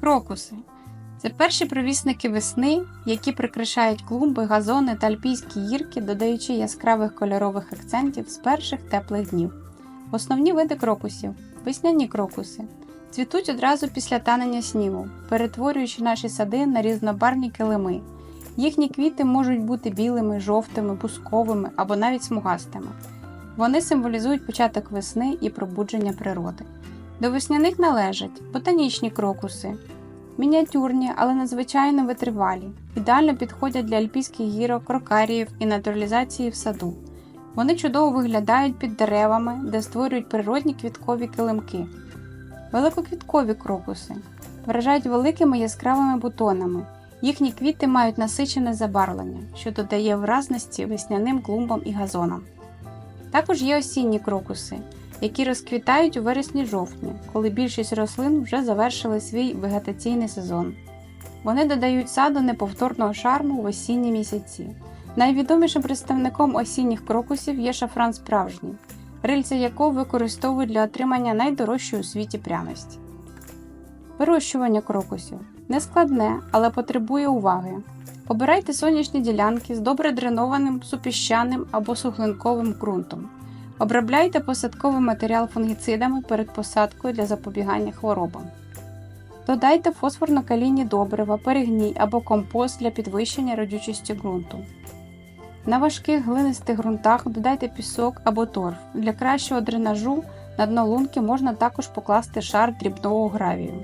Крокуси це перші провісники весни, які прикрашають клумби, газони та альпійські гірки, додаючи яскравих кольорових акцентів з перших теплих днів. Основні види крокусів весняні крокуси. Цвітуть одразу після танення снігу, перетворюючи наші сади на різнобарвні килими. Їхні квіти можуть бути білими, жовтими, бусковими або навіть смугастими. Вони символізують початок весни і пробудження природи. До весняних належать ботанічні крокуси, мініатюрні, але надзвичайно витривалі, ідеально підходять для альпійських гірок, рокаріїв і натуралізації в саду. Вони чудово виглядають під деревами, де створюють природні квіткові килимки. Великоквіткові крокуси вражають великими яскравими бутонами. Їхні квіти мають насичене забарвлення, що додає вразності весняним клумбам і газонам. Також є осінні крокуси, які розквітають у вересні-жовтні, коли більшість рослин вже завершили свій вегетаційний сезон. Вони додають саду неповторного шарму в осінні місяці. Найвідомішим представником осінніх крокусів є шафран справжній, рильця якого використовують для отримання найдорожчої у світі пряності. Вирощування крокусів нескладне, але потребує уваги. Обирайте сонячні ділянки з добре дренованим супіщаним або суглинковим ґрунтом. Обробляйте посадковий матеріал фунгіцидами перед посадкою для запобігання хворобам. Додайте фосфорно-калійні добрива, перегній або компост для підвищення родючості ґрунту. На важких глинистих ґрунтах додайте пісок або торф. Для кращого дренажу на дно лунки можна також покласти шар дрібного гравію.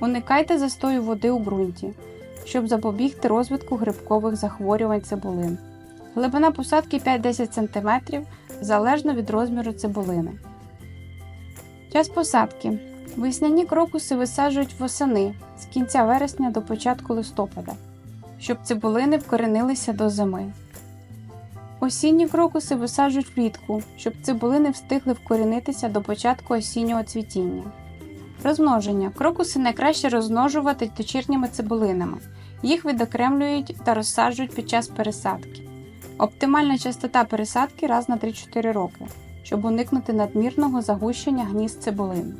Уникайте застою води у ґрунті, щоб запобігти розвитку грибкових захворювань цибулин. Глибина посадки 5-10 см залежно від розміру цибулини. Час посадки. Весняні крокуси висаджують восени з кінця вересня до початку листопада, щоб цибулини вкоренилися до зими. Осінні крокуси висаджують влітку, щоб цибулини встигли вкорінитися до початку осіннього цвітіння. Розмноження. Крокуси найкраще розмножувати дочірніми цибулинами. Їх відокремлюють та розсаджують під час пересадки. Оптимальна частота пересадки раз на 3-4 роки, щоб уникнути надмірного загущення гнізд цибулин.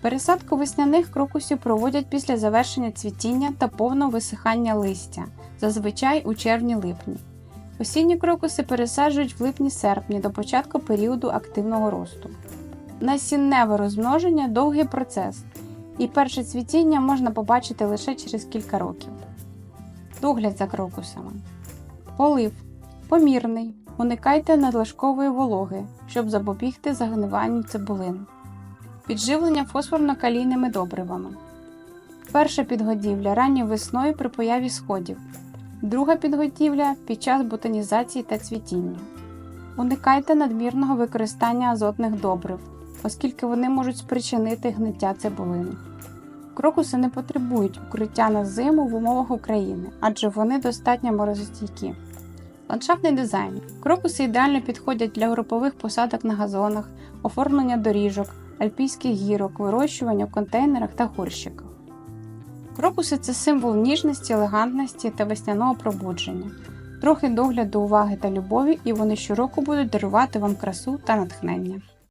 Пересадку весняних крокусів проводять після завершення цвітіння та повного висихання листя, зазвичай у червні-липні. Осінні крокуси пересаджують в липні-серпні до початку періоду активного росту. Насінневе розмноження довгий процес, і перше цвітіння можна побачити лише через кілька років. Догляд за крокусами. Полив. Помірний. Уникайте надлишкової вологи, щоб запобігти загниванню цибулин. Підживлення фосфорно-калійними добривами. Перша підгодівля ранньою весною при появі сходів. Друга підготівля під час ботанізації та цвітіння. Уникайте надмірного використання азотних добрив, оскільки вони можуть спричинити гниття цибулини. Крокуси не потребують укриття на зиму в умовах України, адже вони достатньо морозостійкі. Ландшафтний дизайн. Крокуси ідеально підходять для групових посадок на газонах, оформлення доріжок, альпійських гірок, вирощування в контейнерах та горщиках. Крокуси це символ ніжності, елегантності та весняного пробудження. Трохи догляду, уваги та любові, і вони щороку будуть дарувати вам красу та натхнення.